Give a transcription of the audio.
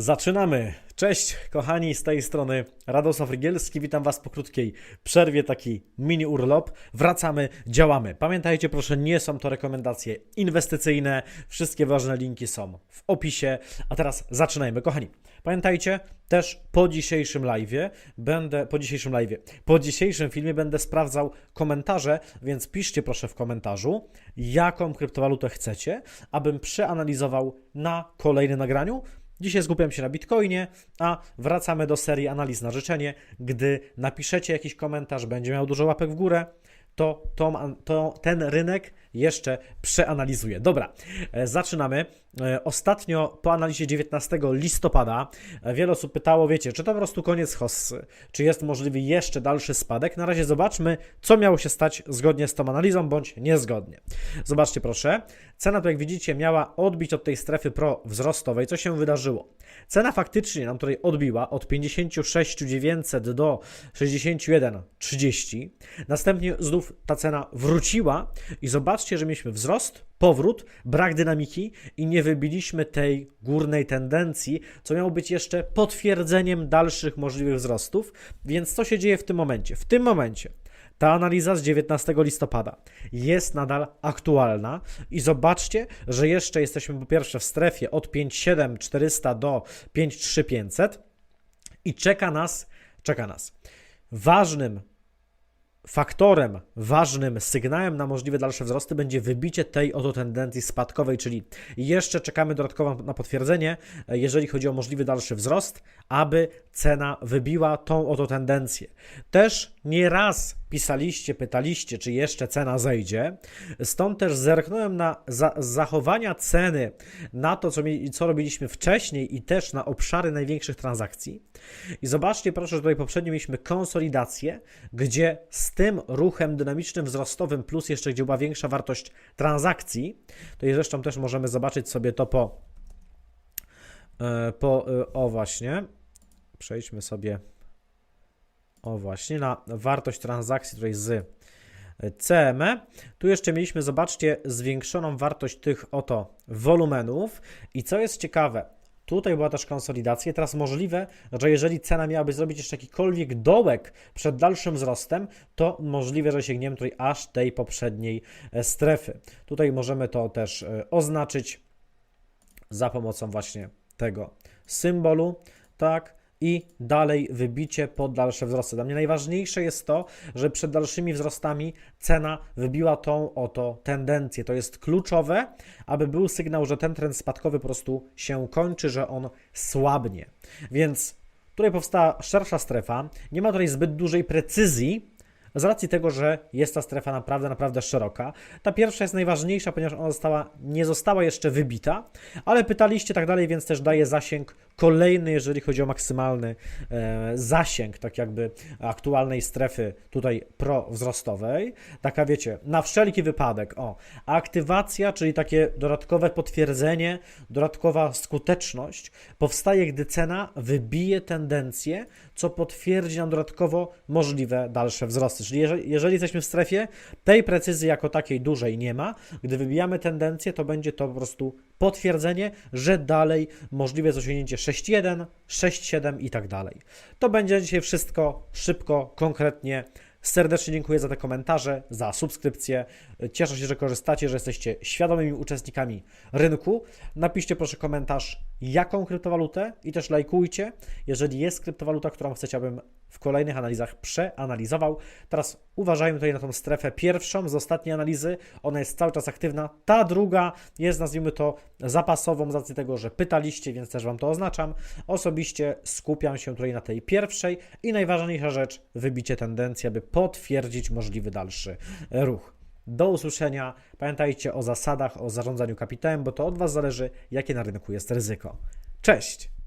Zaczynamy. Cześć, kochani, z tej strony Radosław Rygielski. Witam Was po krótkiej przerwie, taki mini urlop. Wracamy, działamy. Pamiętajcie, proszę, nie są to rekomendacje inwestycyjne. Wszystkie ważne linki są w opisie. A teraz zaczynajmy, kochani. Pamiętajcie, też po dzisiejszym live'ie będę, po dzisiejszym live'ie, po dzisiejszym filmie będę sprawdzał komentarze, więc piszcie proszę w komentarzu, jaką kryptowalutę chcecie, abym przeanalizował na kolejnym nagraniu. Dzisiaj skupiam się na Bitcoinie, a wracamy do serii analiz na życzenie. Gdy napiszecie jakiś komentarz, będzie miał dużo łapek w górę, to, to, to ten rynek jeszcze przeanalizuję. Dobra, e, zaczynamy. E, Ostatnio po analizie 19 listopada e, wiele osób pytało, wiecie, czy to po prostu koniec hossy, czy jest możliwy jeszcze dalszy spadek. Na razie zobaczmy, co miało się stać zgodnie z tą analizą, bądź niezgodnie. Zobaczcie proszę, cena tu jak widzicie miała odbić od tej strefy pro wzrostowej. Co się wydarzyło? Cena faktycznie nam tutaj odbiła od 56 900 do 61 30. Następnie znów ta cena wróciła i zobaczcie, że mieliśmy wzrost, powrót, brak dynamiki i nie wybiliśmy tej górnej tendencji, co miało być jeszcze potwierdzeniem dalszych możliwych wzrostów. Więc co się dzieje w tym momencie? W tym momencie ta analiza z 19 listopada jest nadal aktualna i zobaczcie, że jeszcze jesteśmy po pierwsze w strefie od 57400 do 53500 i czeka nas, czeka nas ważnym faktorem, ważnym sygnałem na możliwe dalsze wzrosty będzie wybicie tej oto tendencji spadkowej, czyli jeszcze czekamy dodatkowo na potwierdzenie, jeżeli chodzi o możliwy dalszy wzrost, aby cena wybiła tą oto tendencję. Też nieraz pisaliście, pytaliście, czy jeszcze cena zejdzie. Stąd też zerknąłem na za zachowania ceny, na to, co, co robiliśmy wcześniej i też na obszary największych transakcji. I zobaczcie, proszę, że tutaj poprzednio mieliśmy konsolidację, gdzie z tym ruchem dynamicznym wzrostowym, plus jeszcze gdzie była większa wartość transakcji, to i zresztą też możemy zobaczyć sobie to po, e, po e, o właśnie, przejdźmy sobie o właśnie, na wartość transakcji tutaj z CME. Tu jeszcze mieliśmy, zobaczcie, zwiększoną wartość tych oto wolumenów. I co jest ciekawe, tutaj była też konsolidacja. Teraz możliwe, że jeżeli cena miałaby zrobić jeszcze jakikolwiek dołek przed dalszym wzrostem, to możliwe, że sięgniemy tutaj aż tej poprzedniej e, strefy. Tutaj możemy to też e, oznaczyć za pomocą właśnie tego symbolu, tak? I dalej wybicie pod dalsze wzrosty. Dla mnie najważniejsze jest to, że przed dalszymi wzrostami cena wybiła tą oto tendencję. To jest kluczowe, aby był sygnał, że ten trend spadkowy po prostu się kończy, że on słabnie. Więc tutaj powstała szersza strefa. Nie ma tutaj zbyt dużej precyzji, z racji tego, że jest ta strefa naprawdę, naprawdę szeroka. Ta pierwsza jest najważniejsza, ponieważ ona została, nie została jeszcze wybita, ale pytaliście tak dalej, więc też daje zasięg kolejny, jeżeli chodzi o maksymalny e, zasięg, tak jakby aktualnej strefy tutaj prowzrostowej. Taka wiecie, na wszelki wypadek, o, aktywacja, czyli takie dodatkowe potwierdzenie, dodatkowa skuteczność powstaje, gdy cena wybije tendencję, co potwierdzi nam dodatkowo możliwe dalsze wzrosty. Czyli jeżeli, jeżeli jesteśmy w strefie, tej precyzji jako takiej dużej nie ma. Gdy wybijamy tendencję, to będzie to po prostu potwierdzenie, że dalej możliwe jest osiągnięcie 6.1, 6.7 i tak dalej. To będzie dzisiaj wszystko szybko, konkretnie. Serdecznie dziękuję za te komentarze, za subskrypcję. Cieszę się, że korzystacie, że jesteście świadomymi uczestnikami rynku. Napiszcie proszę komentarz, jaką kryptowalutę i też lajkujcie, jeżeli jest kryptowaluta, którą chcecie, abym w kolejnych analizach przeanalizował. Teraz uważajmy tutaj na tą strefę pierwszą z ostatniej analizy. Ona jest cały czas aktywna. Ta druga jest, nazwijmy to, zapasową z racji tego, że pytaliście, więc też Wam to oznaczam. Osobiście skupiam się tutaj na tej pierwszej i najważniejsza rzecz, wybicie tendencji, aby potwierdzić możliwy dalszy ruch. Do usłyszenia. Pamiętajcie o zasadach, o zarządzaniu kapitałem, bo to od Was zależy, jakie na rynku jest ryzyko. Cześć!